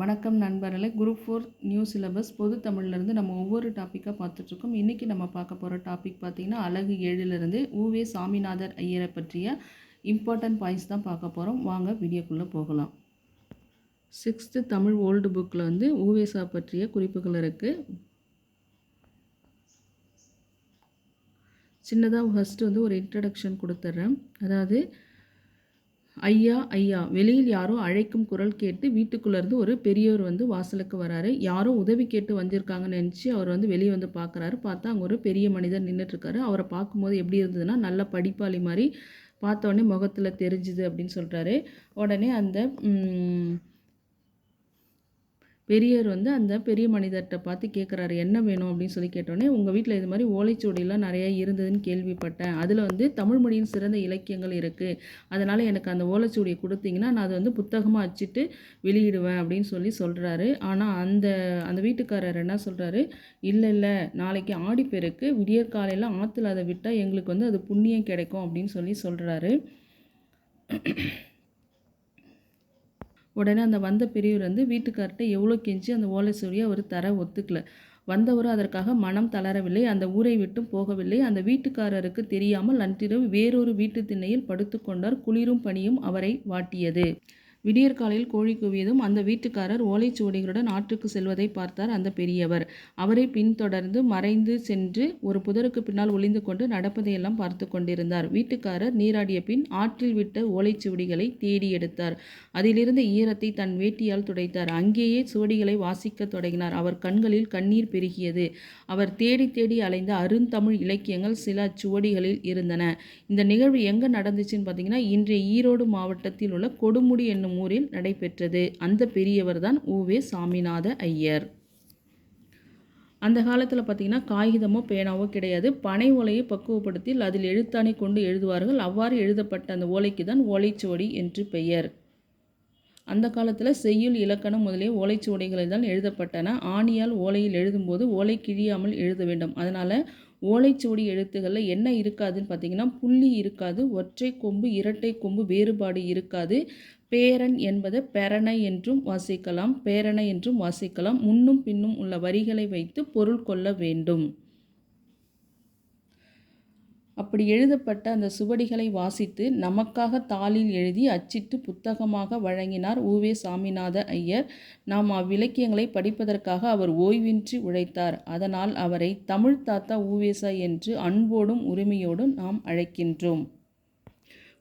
வணக்கம் நண்பர்களே. Group four new syllabus பொது தமிழ்லேருந்து நம்ம ஒவ்வொரு டாப்பிக்காக பார்த்துட்ருக்கோம். இன்றைக்கி நம்ம பார்க்க போகிற டாபிக் பார்த்திங்கன்னா அழகு ஏழுலேருந்து ஊவே சாமிநாதர் ஐயரை பற்றிய இம்பார்ட்டன்ட் பாயிண்ட்ஸ் தான் பார்க்க போகிறோம் வாங்க வீடியோக்குள்ளே போகலாம். சிக்ஸ்த்து தமிழ் ஓல்டு புக்கில் வந்து ஊவேசா பற்றிய குறிப்புகள் இருக்குது சின்னதாக ஃபஸ்ட்டு வந்து ஒரு இன்ட்ரடக்ஷன் கொடுத்துட்றேன். அதாவது ஐயா ஐயா வெளியில் யாரோ அழைக்கும் குரல் கேட்டு வீட்டுக்குள்ளேருந்து ஒரு பெரியவர் வந்து வாசலுக்கு வராரு. யாரோ உதவி கேட்டு வந்திருக்காங்கன்னு நினச்சி அவர் வந்து வெளியே வந்து பார்க்குறாரு. பார்த்தா அங்கே ஒரு பெரிய மனிதர் நின்றுட்டுருக்காரு அவரை பார்க்கும்போது எப்படி இருந்ததுன்னா நல்ல படிப்பாளி மாதிரி. பார்த்த உடனே முகத்தில் தெரிஞ்சுது அப்படின்னு சொல்கிறாரு உடனே அந்த பெரியவர் வந்து அந்த பெரிய மனிதர்கிட்ட பார்த்து கேட்குறாரு என்ன வேணும்? அப்படின்னு சொல்லி கேட்டோடனே உங்கள் வீட்டில் இது மாதிரி ஓலைச்சுவடிலாம் நிறையா இருந்ததுன்னு கேள்விப்பட்டேன். அதில் வந்து தமிழ் மொழியின் சிறந்த இலக்கியங்கள் இருக்குது அதனால் எனக்கு அந்த ஓலைச்சுவடியை கொடுத்தீங்கன்னா நான் அதை வந்து புத்தகமாக அச்சிட்டு வெளியிடுவேன் அப்படின்னு சொல்லி சொல்கிறாரு ஆனால் அந்த அந்த வீட்டுக்காரர் என்ன சொல்கிறாரு இல்லை இல்லை நாளைக்கு ஆடிப்பெருக்கு. விடியற் காலையில் ஆற்றுல அதை விட்டால் எங்களுக்கு வந்து அது புண்ணியம் கிடைக்கும் அப்படின்னு சொல்லி சொல்கிறாரு உடனே அந்த வந்த பெரியவர் வந்து வீட்டுக்கார்ட்ட எவ்வளோ கெஞ்சி அந்த ஓலை சுவடியை அவர் தர ஒத்துக்கல. வந்தவர் அதற்காக மனம் தளரவில்லை அந்த ஊரை விட்டும் போகவில்லை. அந்த வீட்டுக்காரருக்கு தெரியாமல் அன்றிரவு வேறொரு வீட்டு திண்ணையில் படுத்துக்கொண்டார் குளிரும் பணியும் அவரை வாட்டியது. விடியற்காலையில் கோழி கூவியதும் அந்த வீட்டுக்காரர் ஓலைச்சுவடிகளுடன் ஆற்றுக்கு செல்வதை பார்த்தார் அந்த பெரியவர். அவரை பின்தொடர்ந்து மறைந்து சென்று ஒரு புதருக்கு பின்னால் ஒளிந்து கொண்டு நடப்பதையெல்லாம் பார்த்து கொண்டிருந்தார். வீட்டுக்காரர் நீராடிய பின் ஆற்றில் விட்ட ஓலைச்சுவடிகளை தேடி எடுத்தார். அதிலிருந்து ஈரத்தை தன் வேட்டியால் துடைத்தார். அங்கேயே சுவடிகளை வாசிக்கத் தொடங்கினார். அவர் கண்களில் கண்ணீர் பெருகியது. அவர் தேடி தேடி அலைந்த அருந்தமிழ் இலக்கியங்கள் சில சுவடிகளில் இருந்தன. இந்த நிகழ்வு எங்கே நடந்துச்சுன்னு பார்த்தீங்கன்னா இன்றைய ஈரோடு மாவட்டத்தில் உள்ள கொடுமுடி என்னும் ஊரில் நடைபெற்றது. அந்த பெரியவர்தான் ஊவே சாமிநாத ஐயர். அந்த காலத்தில் பார்த்தீங்கன்னா காகிதமோ பேனாவோ கிடையாது. பனை ஓலையை பக்குவப்படுத்தி அதில் எழுத்தாணி கொண்டு எழுதுவார்கள். அவ்வாறு எழுதப்பட்ட அந்த ஓலைக்கு தான் ஓலைச்சுவடி என்று பெயர். அந்த காலத்தில் செய்யுள் இலக்கணம் முதலிய ஓலைச்சுவடிகளில் தான் எழுதப்பட்டன. ஆணியால் ஓலையில் எழுதும்போது ஓலை கிழியாமல் எழுத வேண்டும். அதனால் ஓலைச்சுவடி எழுத்துக்களில் என்ன இருக்காதுன்னு பார்த்தீங்கன்னா புள்ளி இருக்காது ஒற்றை கொம்பு இரட்டை கொம்பு வேறுபாடு இருக்காது. பேரன் என்பது பெரணை என்றும் வாசிக்கலாம் பேரணை என்றும் வாசிக்கலாம். முன்னும் பின்னும் உள்ள வரிகளை வைத்து பொருள் கொள்ள வேண்டும். அப்படி எழுதப்பட்ட அந்த சுவடிகளை வாசித்து நமக்காக தாளில் எழுதி அச்சிட்டு புத்தகமாக வழங்கினார் ஊவே சாமிநாத ஐயர். நாம் அவ்விலக்கியங்களை படிப்பதற்காக அவர் ஓய்வின்றி உழைத்தார். அதனால் அவரை தமிழ் தாத்தா ஊவேசா என்று அன்போடும் உரிமையோடும் நாம் அழைக்கின்றோம்.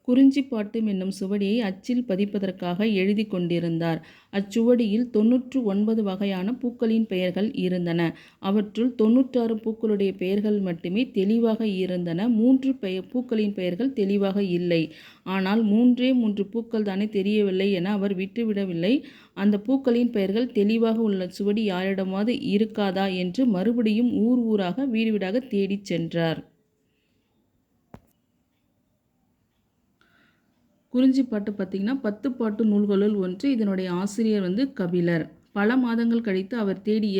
குறிஞ்சிப்பாட்டு என்னும் சுவடியை அச்சில் பதிப்பதற்காக எழுதி கொண்டிருந்தார். அச்சுவடியில் தொன்னூற்று ஒன்பது வகையான பூக்களின் பெயர்கள் இருந்தன. அவற்றுள் தொன்னூற்றாறு பூக்களுடைய பெயர்கள் மட்டுமே தெளிவாக இருந்தன. மூன்று பெய பூக்களின் பெயர்கள் தெளிவாக இல்லை. ஆனால் மூன்றே மூன்று பூக்கள் தானே தெரியவில்லை என அவர் விட்டுவிடவில்லை. அந்த பூக்களின் பெயர்கள் தெளிவாக உள்ள சுவடி யாரிடமாவது இருக்காதா என்று மறுபடியும் ஊர் ஊராக வீடு வீடாக தேடிச் சென்றார். குறிஞ்சி பாட்டு பார்த்திங்கன்னா பத்து பாட்டு நூல்களுள் ஒன்று. இதனுடைய ஆசிரியர் வந்து கபிலர். பல மாதங்கள் கழித்து அவர் தேடிய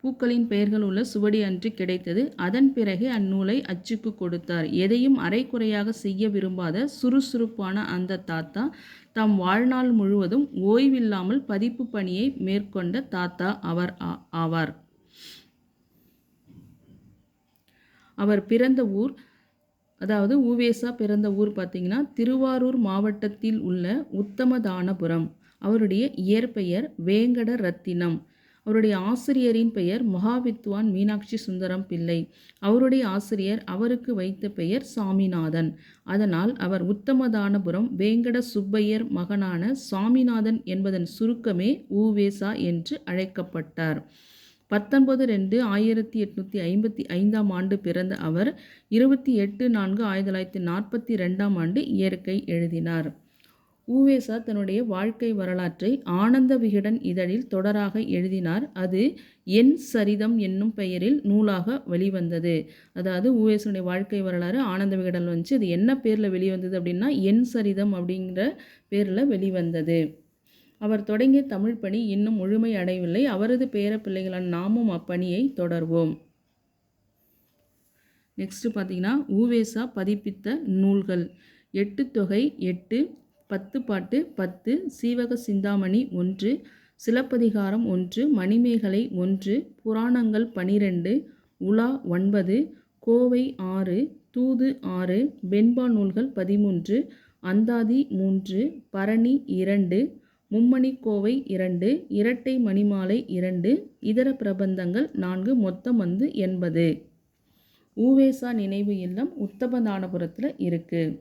பூக்களின் பெயர்கள் உள்ள சுவடி அன்று கிடைத்தது. அதன் பிறகு அந்நூலை அச்சுக்கு கொடுத்தார். எதையும் அரைக்குறையாக செய்ய விரும்பாத சுறுசுறுப்பான அந்த தாத்தா தம் வாழ்நாள் முழுவதும் ஓய்வில்லாமல் பதிப்பு பணியை மேற்கொண்ட தாத்தா அவர் ஆ- ஆவார். அவர் பிறந்த ஊர் அதாவது ஊவேசா பிறந்த ஊர் பார்த்தீங்கன்னா திருவாரூர் மாவட்டத்தில் உள்ள உத்தமதானபுரம். அவருடைய இயற்பெயர் வேங்கட ரத்தினம் அவருடைய ஆசிரியரின் பெயர் மகாவித்வான் மீனாட்சி சுந்தரம் பிள்ளை. அவருடைய ஆசிரியர் அவருக்கு வைத்த பெயர் சாமிநாதன். அதனால் அவர் உத்தமதானபுரம் வேங்கட சுப்பையர் மகனான சாமிநாதன் என்பதன் சுருக்கமே ஊவேசா என்று அழைக்கப்பட்டார். பத்தொன்பது ரெண்டு ஆயிரத்தி எட்நூற்றி ஐம்பத்தி ஐந்தாம் ஆண்டு பிறந்த அவர் இருபத்தி எட்டு நான்கு ஆயிரத்தி தொள்ளாயிரத்தி நாற்பத்தி ரெண்டாம் ஆண்டு இயற்கை எழுதினார். ஊவேசா தன்னுடைய வாழ்க்கை வரலாற்றை ஆனந்த விகடன் இதழில் தொடராக எழுதினார். அது என் சரிதம் என்னும் பெயரில் நூலாக வெளிவந்தது. அதாவது ஊவேசனுடைய வாழ்க்கை வரலாறு ஆனந்த விகடன் வந்துச்சு. அது என்ன பேரில் வெளிவந்தது அப்படின்னா என் சரிதம் அப்படிங்கிற பேரில் வெளிவந்தது. அவர் தொடங்கிய தமிழ் பணி இன்னும் முழுமை அடையவில்லை. அவரது பேர பிள்ளைகளான நாமும் அப்பணியை தொடர்வோம். நெக்ஸ்ட்டு பார்த்தீங்கன்னா ஊவேசா பதிப்பித்த நூல்கள். எட்டு தொகை எட்டு பத்து பாட்டு பத்து சீவக சிந்தாமணி ஒன்று சிலப்பதிகாரம் ஒன்று மணிமேகலை ஒன்று புராணங்கள் பனிரெண்டு உலா ஒன்பது கோவை ஆறு தூது ஆறு வெண்பா நூல்கள் பதிமூன்று அந்தாதி மூன்று பரணி இரண்டு மும்மணிக்கோவை இரண்டு இரட்டை மணிமாலை இரண்டு இதர பிரபந்தங்கள் நான்கு மொத்தம் வந்து எண்பது. ஊவேசா நினைவு இல்லம் உத்தமதானபுரத்தில் இருக்குது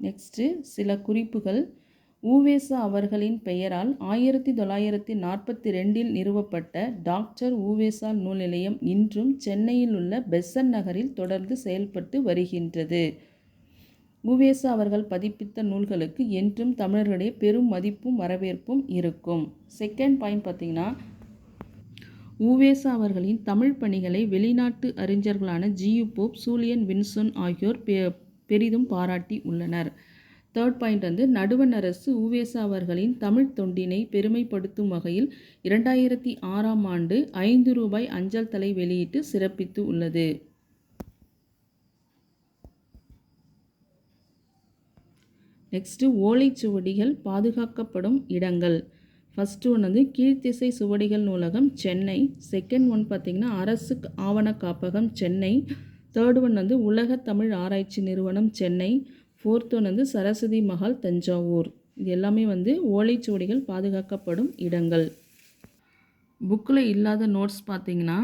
நெக்ஸ்ட்டு சில குறிப்புகள். ஊவேசா அவர்களின் பெயரால் ஆயிரத்தி தொள்ளாயிரத்தி நாற்பத்தி ரெண்டில் நிறுவப்பட்ட டாக்டர் ஊவேசா நூல் நிலையம் இன்றும் சென்னையில் உள்ள பெசன் நகரில் தொடர்ந்து செயல்பட்டு வருகின்றது. குவேசா அவர்கள் பதிப்பித்த நூல்களுக்கு என்றும் தமிழர்களிடையே பெரும் மதிப்பும் வரவேற்பும் இருக்கும். செகண்ட் பாயிண்ட் பார்த்திங்கன்னா ஊவேசா அவர்களின் தமிழ் பணிகளை வெளிநாட்டு அறிஞர்களான G U Pope Julien Vinson ஆகியோர் பெ பெரிதும் பாராட்டி உள்ளனர். தேர்ட் பாயிண்ட் வந்து நடுவண் அரசு ஊவேசா அவர்களின் தமிழ் தொண்டினை பெருமைப்படுத்தும் வகையில் இரண்டாயிரத்தி ஆறாம் ஆண்டு ஐந்து ரூபாய் அஞ்சல் தலை வெளியிட்டு சிறப்பித்து உள்ளது. நெக்ஸ்ட்டு ஓலைச்சுவடிகள் பாதுகாக்கப்படும் இடங்கள். ஃபஸ்ட்டு ஒன் வந்து கீழ்த்திசை சுவடிகள் நூலகம் சென்னை. செகண்ட் ஒன் பார்த்திங்கன்னா அரசு ஆவண காப்பகம் சென்னை. தேர்ட் ஒன் வந்து உலக தமிழ் ஆராய்ச்சி நிறுவனம் சென்னை. ஃபோர்த் ஒன் வந்து சரஸ்வதி மகால் தஞ்சாவூர். இது எல்லாமே வந்து ஓலைச்சுவடிகள் பாதுகாக்கப்படும் இடங்கள். புக்கில் இல்லாத நோட்ஸ் பார்த்திங்கன்னா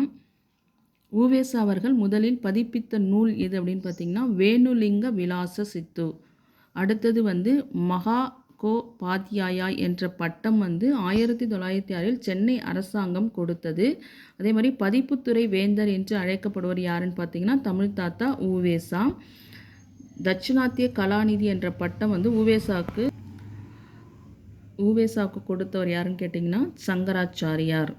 ஊவேசா அவர்கள் முதலில் பதிப்பித்த நூல் எது அப்படின்னு பார்த்தீங்கன்னா வேணுலிங்க விலாச சித்து. அடுத்தது வந்து மகா கோ என்ற பட்டம் வந்து ஆயிரத்தி தொள்ளாயிரத்தி ஆறில் சென்னை அரசாங்கம் கொடுத்தது. அதே மாதிரி பதிப்புத்துறை வேந்தர் என்று அழைக்கப்படுவர் யாருன்னு பார்த்தீங்கன்னா தமிழ் தாத்தா ஊவேசா தட்சிணாத்திய கலாநிதி என்ற பட்டம் வந்து ஊவேசாவுக்கு ஊவேசாவுக்கு கொடுத்தவர் யாருன்னு கேட்டிங்கன்னா சங்கராச்சாரியார்.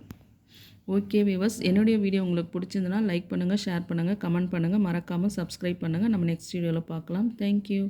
ஓகே விவஸ் என்னுடைய வீடியோ உங்களுக்கு பிடிச்சிருந்தனா லைக் பண்ணுங்கள் ஷேர் பண்ணுங்கள் கமெண்ட் பண்ணுங்கள் மறக்காமல் சப்ஸ்கிரைப் பண்ணுங்கள் நம்ம நெக்ஸ்ட் வீடியோவில் பார்க்கலாம். தேங்க்யூ.